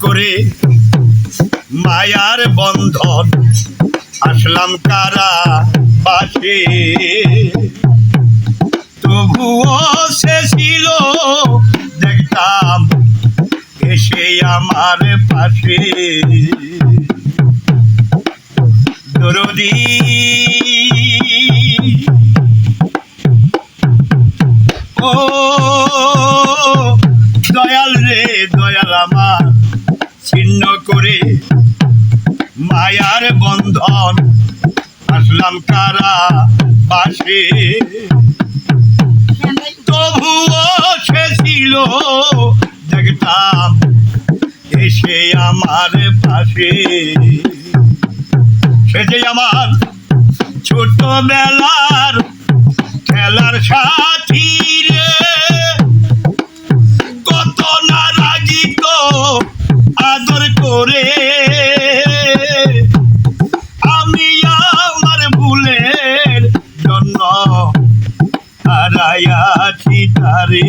করে মায়ার বন্ধন আসলাম কারা পাশে? তবুও সে ছিল, দেখতাম এসে আমার পাশে। দরদি, ও, দয়াল রে, দয়াল আমার। ছিন্ন করে মায়ার বন্ধন আসলাম কারা পাশে? তবুও সে ছিল দেখতাম, এসে আমার পাশে। সে যে আমার ছোটবেলার খেলার সাথী হারাইয়াছি তারে।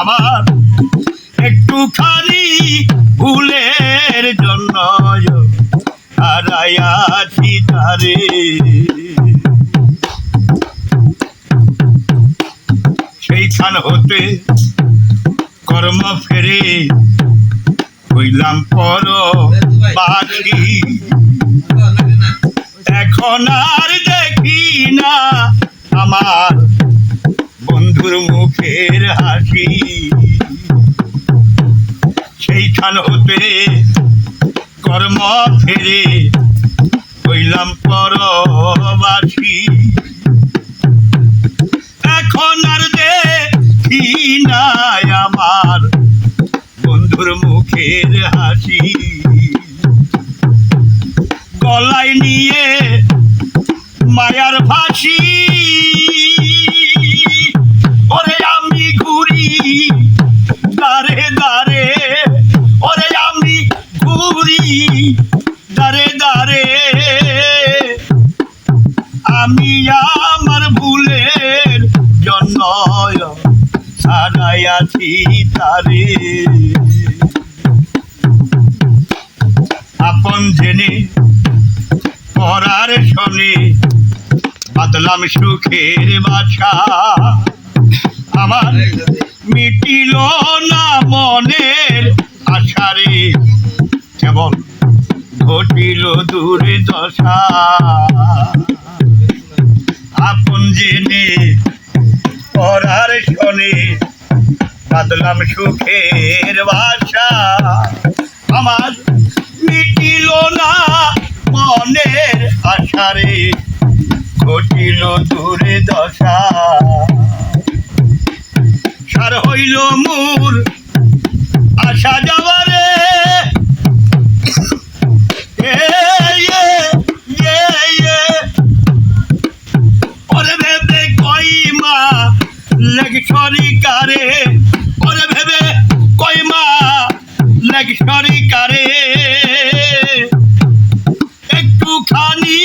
আমার একটুখানি ভুলের জন্য হারাইয়াছি তারে। সেইখান হতে কর্ম ফেরে হইলাম পর বাসি এখন আর মুখের হাসি সেইখান হতে কর্ম ফেরে হইলাম পরবাসী। এখন আর দেখি নাই আমার বন্ধুর মুখের হাসি। গলায় নিয়ে দারে দারে। আমি আমার ভুলের জন্য সারাইয়াছি তারে। আপন জেনে, পরার শনি বাদলাম সুখের বাসা। আমার মিটিল না মনের ঘটিল দূরে দশা আপন জেনে পরার শনি বাদলাম সুখের বাসা। আমার মিটিল না মনের আশারে ঘটিল দূরে দশা সার হইল মূর সরিকারে সরিকারে। একটুখানি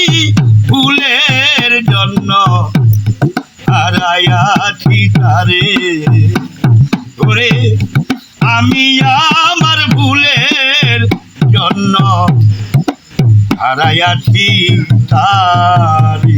ফুলের জন্য হারাইয়াছি তারে। ওরে আমি আমার ভুলের জন্য হারাইয়াছি তারে।